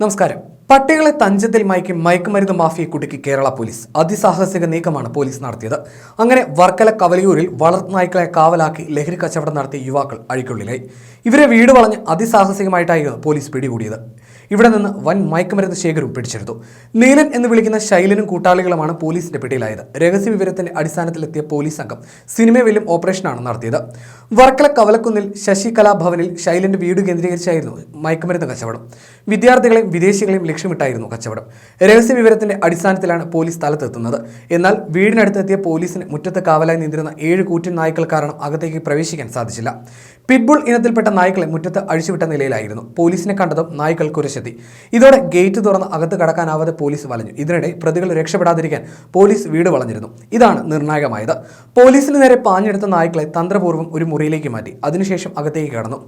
നമസ്കാരം പട്ടികളെ തഞ്ചത്തിൽ മയക്കി മയക്കുമരുന്ന് മാഫിയെ കുടുക്കി കേരള പോലീസ്. അതിസാഹസിക നീക്കമാണ് പോലീസ് നടത്തിയത്. അങ്ങനെ വർക്കല കവലിയൂരിൽ വളർത്തുനായ്ക്കളെ കാവലാക്കി ലഹരി കച്ചവടം നടത്തിയ യുവാക്കൾ അഴിക്കുള്ളിലായി. ഇവരെ വീട് വളഞ്ഞ് അതിസാഹസികമായിട്ടായിരുന്നു പോലീസ് പിടികൂടിയത്. ഇവിടെ നിന്ന് വൻ മയക്കുമരുന്ന് ശേഖരവും പിടിച്ചെടുത്തു. നീലൻ എന്ന് വിളിക്കുന്ന ശൈലനും കൂട്ടാളികളുമാണ് പോലീസിന്റെ പിടിയിലായത്. രഹസ്യ വിവരത്തിന്റെ അടിസ്ഥാനത്തിലെത്തിയ പോലീസ് സംഘം സിനിമയിലും ഓപ്പറേഷനാണ് നടത്തിയത്. വർക്കല കവലക്കുന്നിൽ ശശികലാ ഭവനിൽ ശൈലന്റെ വീട് കേന്ദ്രീകരിച്ചായിരുന്നു മയക്കുമരുന്ന് കച്ചവടം. വിദ്യാർത്ഥികളെയും വിദേശികളെയും ലക്ഷ്യമിട്ടായിരുന്നു കച്ചവടം. രഹസ്യ വിവരത്തിന്റെ അടിസ്ഥാനത്തിലാണ് പോലീസ് സ്ഥലത്തെത്തുന്നത്. എന്നാൽ വീടിനടുത്തെത്തിയ പോലീസിന് മുറ്റത്ത് കാവലായി നിന്നിരുന്ന ഏഴ് കൂറ്റൻ നായ്ക്കൾ കാരണം അകത്തേക്ക് പ്രവേശിക്കാൻ സാധിച്ചില്ല. പിറ്റ്ബുൾ ഇനത്തിൽപ്പെട്ട നായ്ക്കളെ മുറ്റത്ത് അഴിച്ചുവിട്ട നിലയിലായിരുന്നു. പോലീസിനെ കണ്ടതും നായ്ക്കൾ കുരശെത്തി. ഇതോടെ ഗേറ്റ് തുറന്ന് അകത്ത് കടക്കാനാവാതെ പോലീസ് വലഞ്ഞു. ഇതിനിടെ പ്രതികൾ രക്ഷപ്പെടാതിരിക്കാൻ പോലീസ് വീട് വളഞ്ഞിരുന്നു. ഇതാണ് നിർണായകമായത്. പോലീസിന് നേരെ പാഞ്ഞെടുത്ത നായ്ക്കളെ തന്ത്രപൂർവം ഒരു മുറിയിലേക്ക് മാറ്റി. അതിനുശേഷം അകത്തേക്ക് കടന്നു.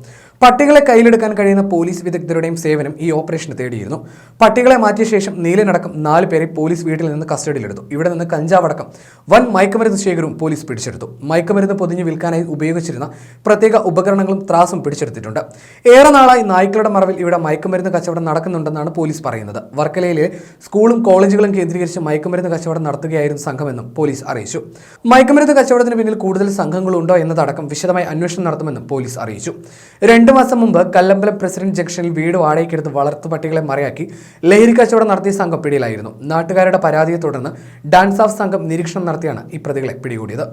പട്ടികളെ കയ്യിലെടുക്കാൻ കഴിയുന്ന പോലീസ് വിദഗ്ധരുടെയും സേവനം ഈ ഓപ്പറേഷന് തേടിയിരുന്നു. പട്ടികളെ മാറ്റിയ ശേഷം നീലനടക്കം നാല് പേരെ പോലീസ് വീട്ടിൽ നിന്ന് കസ്റ്റഡിയിലെടുത്തു. ഇവിടെ നിന്ന് കഞ്ചാവടക്കം വൻ മയക്കുമരുന്ന് ശേഖരവും പോലീസ് പിടിച്ചെടുത്തു. മയക്കുമരുന്ന് പൊതിഞ്ഞ് വിൽക്കാനായി ഉപയോഗിച്ചിരുന്ന പ്രത്യേക ഉപകരണങ്ങളും ത്രാസും പിടിച്ചെടുത്തിട്ടുണ്ട്. ഏറെ നാളായി നായ്ക്കളുടെ മറവിൽ ഇവിടെ മയക്കുമരുന്ന് കച്ചവടം നടക്കുന്നുണ്ടെന്നാണ് പോലീസ് പറയുന്നത്. വർക്കലയിലെ സ്കൂളും കോളേജുകളും കേന്ദ്രീകരിച്ച് മയക്കുമരുന്ന് കച്ചവടം നടത്തുകയായിരുന്നു സംഘമെന്നും പോലീസ് അറിയിച്ചു. മയക്കുമരുന്ന് കച്ചവടത്തിന് പിന്നിൽ കൂടുതൽ സംഘങ്ങളുണ്ടോ എന്നതടക്കം വിശദമായി അന്വേഷണം നടത്തുമെന്നും പോലീസ് അറിയിച്ചു. രണ്ടു മാസം മുമ്പ് കല്ലമ്പലം പ്രസിഡന്റ് ജംഗ്ഷനിൽ വീട് വാടകയ്ക്കെടുത്ത് വളർത്തു പട്ടികളെ മറയാക്കി ലഹരി കച്ചവടം നടത്തിയ സംഘം പിടിയിലായിരുന്നു. നാട്ടുകാരുടെ പരാതിയെ തുടർന്ന് ഡാൻസ് ഓഫ് സംഘം നിരീക്ഷണം നടത്തിയാണ് ഈ പ്രതികളെ പിടികൂടിയത്.